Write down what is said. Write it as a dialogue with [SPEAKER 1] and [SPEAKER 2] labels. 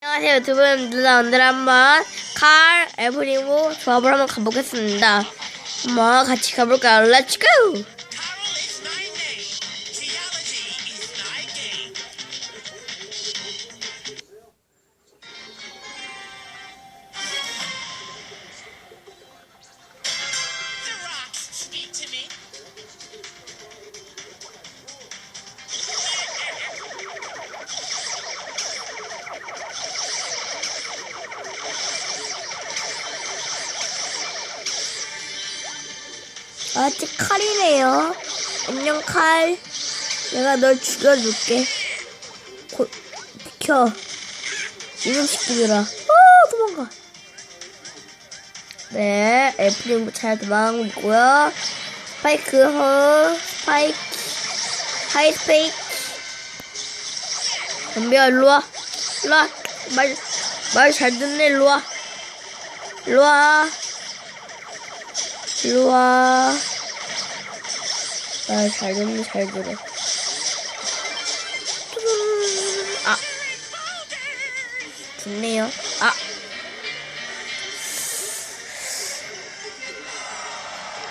[SPEAKER 1] 안녕하세요 유튜브 누나 오늘 한번 칼 에브리모 조합을 한번 가보겠습니다 한번 같이 가볼까요? 렛츠고! 아직 칼이네요. 안녕 칼. 내가 널 죽여줄게. 고, 비켜. 이름 시키더라. 어 도망가. 네 에프리모 잘 도망가고 있고요. 스파이크 허 스파이크. 하이 스페이크. 덤벼 일로와. 일로와. 말 말 잘 듣네 일로와. 일로와. 일로와 말잘 듣네 잘 들어. 아. 죽네요. 아